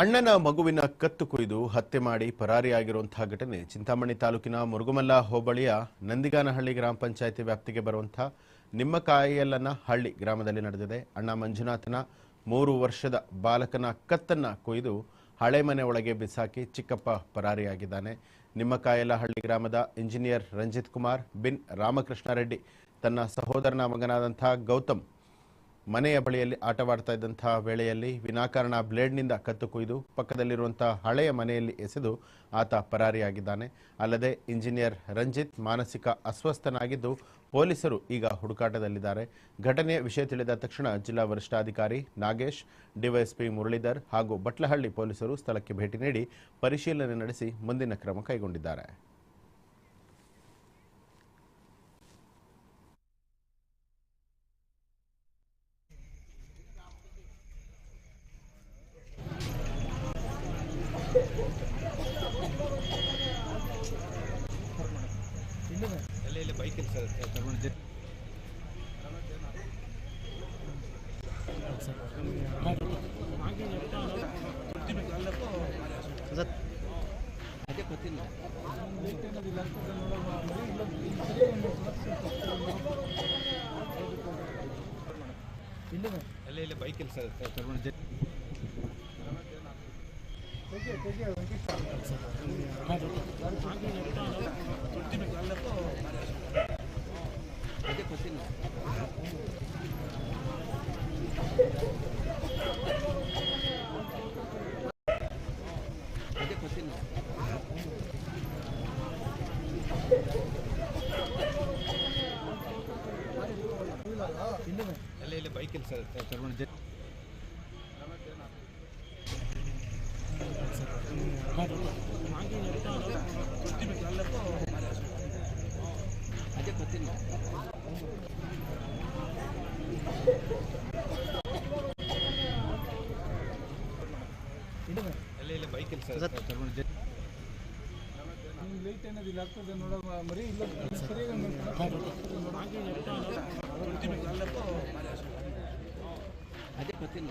ಅಣ್ಣನ ಮಗುವಿನ ಕತ್ತು ಕುಯ್ದು ಹತ್ಯೆ ಮಾಡಿ ಪರಾರಿಯಾಗಿರುವಂತಹ ಘಟನೆ ಚಿಂತಾಮಣಿ ತಾಲೂಕಿನ ಮುರುಗುಮಲ್ಲ ಹೋಬಳಿಯ ನಂದಿಗಾನಹಳ್ಳಿ ಗ್ರಾಮ ಪಂಚಾಯಿತಿ ವ್ಯಾಪ್ತಿಗೆ ಬರುವಂತಹ ನಿಮ್ಮಕಾಯಿಯಲ್ಲನ ಹಳ್ಳಿ ಗ್ರಾಮದಲ್ಲಿ ನಡೆದಿದೆ. ಅಣ್ಣ ಮಂಜುನಾಥನ ಮೂರು ವರ್ಷದ ಬಾಲಕನ ಕತ್ತನ್ನ ಕುಯ್ದು ಹಳೆ ಮನೆ ಒಳಗೆ ಬಿಸಾಕಿ ಚಿಕ್ಕಪ್ಪ ಪರಾರಿಯಾಗಿದ್ದಾನೆ. ನಿಮ್ಮಕಾಯಲ ಹಳ್ಳಿ ಗ್ರಾಮದ ಇಂಜಿನಿಯರ್ ರಂಜಿತ್ ಕುಮಾರ್, ಬಿನ್ ರಾಮಕೃಷ್ಣ ರೆಡ್ಡಿ ತನ್ನ ಸಹೋದರನ ಮಗನಾದಂತಹ ಗೌತಮ್ ಮನೆಯ ಬಳಿಯಲ್ಲಿ ಆಟವಾಡ್ತಾ ಇದ್ದಂತಹ ವೇಳೆಯಲ್ಲಿ ವಿನಾಕಾರಣ ಬ್ಲೇಡ್ನಿಂದ ಕತ್ತು ಕುಯ್ದು ಪಕ್ಕದಲ್ಲಿರುವಂತಹ ಹಳೆಯ ಮನೆಯಲ್ಲಿ ಎಸೆದು ಆತ ಪರಾರಿಯಾಗಿದ್ದಾನೆ. ಅಲ್ಲದೆ ಇಂಜಿನಿಯರ್ ರಂಜಿತ್ ಮಾನಸಿಕ ಅಸ್ವಸ್ಥನಾಗಿದ್ದು ಪೊಲೀಸರು ಈಗ ಹುಡುಕಾಟದಲ್ಲಿದ್ದಾರೆ. ಘಟನೆಯ ವಿಷಯ ತಿಳಿದ ತಕ್ಷಣ ಜಿಲ್ಲಾ ವರಿಷ್ಠಾಧಿಕಾರಿ ನಾಗೇಶ್, ಡಿವೈಎಸ್ಪಿ ಮುರಳೀಧರ್ ಹಾಗೂ ಬಟ್ಲಹಳ್ಳಿ ಪೊಲೀಸರು ಸ್ಥಳಕ್ಕೆ ಭೇಟಿ ನೀಡಿ ಪರಿಶೀಲನೆ ನಡೆಸಿ ಮುಂದಿನ ಕ್ರಮ ಕೈಗೊಂಡಿದ್ದಾರೆ. ಇಲ್ಲಿ ಇಲ್ಲ ಬೈಕ್ ಇಲ್ಲ ಬೈಕಲ್ಲಿ ಇಲ್ಲಿ ಇಲ್ಲ ಸರ್ ತಗೊಂಡು ಜೆ- ಅದೇ ಗೊತ್ತಿಲ್ಲ ಎಲ್ಲ ಇಲ್ಲಿ ಬೈಕ್ ಇಲ್ಲ ಸರ್ ತಗೊಂಡು ಜೆ- ಲೈಟ್ ಏನದು ಇಲ್ಲ ಆಗ್ತದೆ ನೋಡೋ ಮರಿ ಇಲ್ಲ ಅದೇ ಗೊತ್ತಿಲ್ಲ.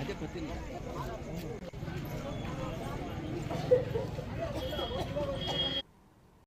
ಅದೇ ಗೊತ್ತಿಲ್ಲ